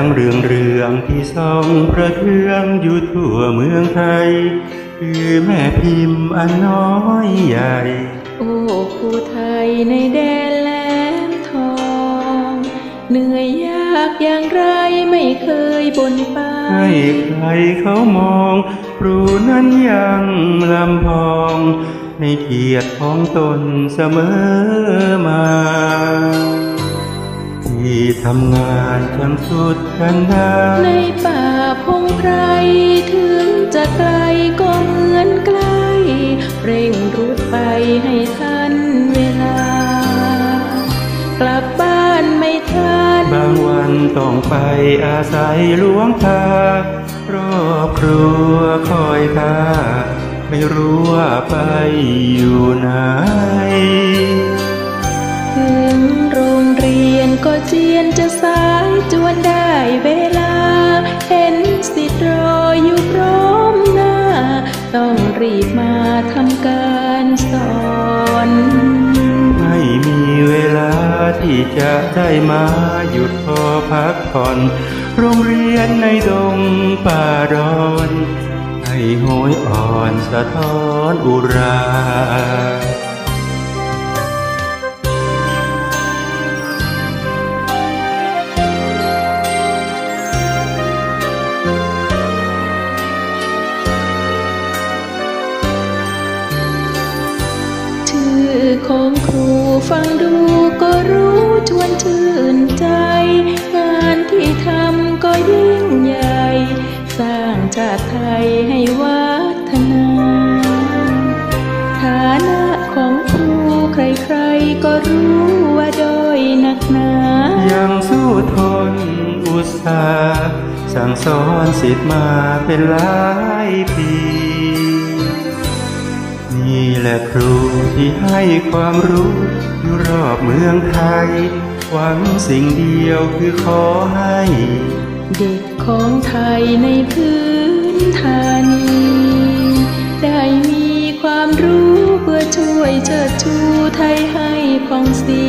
งเรืองเรืองที่ส่องประเทืองอยู่ทั่วเมืองไทย คือแม่พิมพ์อันน้อยใหญ่ โอ้ผู้ไทยในแดนแหลมทอง เหนื่อยยากอย่างไรไม่เคยบ่นไปให้ใครเขามองครูนั้นยังลำพอง ในเกียรติของตนเสมอมา ที่ทำงานทั้งสุดกันดาในป่าพงไพรถึงจะไกลก็เหมือนใกล้เร่งรุดไปให้ทันเวลา กลับบ้านไม่ทัน บางวันต้องไปอาศัยหลวงตารอบครัวคอยตาไม่รู้ว่าไปอยู่ไหน เจียนจะสายจวนได้เวลา เห็นสิทธิ์รออยู่พร้อมหน้า ต้องรีบมาทำการสอนไม่มีเวลาที่จะได้มาหยุดพอพักผ่อน โรงเรียนในดงป่าดอนให้โหยอ่อนสะท้อนอุรา ของครูฟังดูก็รู้ชวนชื่นใจ งานที่ทำก็ยิ่งใหญ่ สร้างชาติไทยให้วัฒนา ฐานะของครูใครๆก็รู้ว่าด้อยหนักหนา ยังสู้ทนอุตสาห์สั่งสอนสิทธิ์มาเป็นหลายปี แหละครูที่ให้ความรู้อยู่รอบเมืองไทย หวังสิ่งเดียวคือขอให้ เด็กของไทยในพื้นฐานี ได้มีความรู้เพื่อช่วยเชิดชูไทยให้ผ่องสี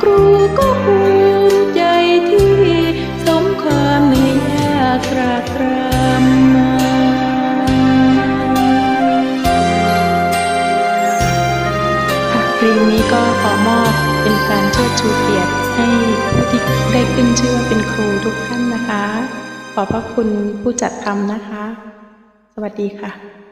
ครูก็ภูมิใจที่สมความเหนื่อยยากตรากตรำ งนี้ก็ขอมอบเป็นการเชิดชูเกียรติให้ผู้ที่ได้ขึ้นชื่อว่าเป็นครูทุกท่านนะคะ ขอบพระคุณผู้จัดทำนะคะ สวัสดีค่ะ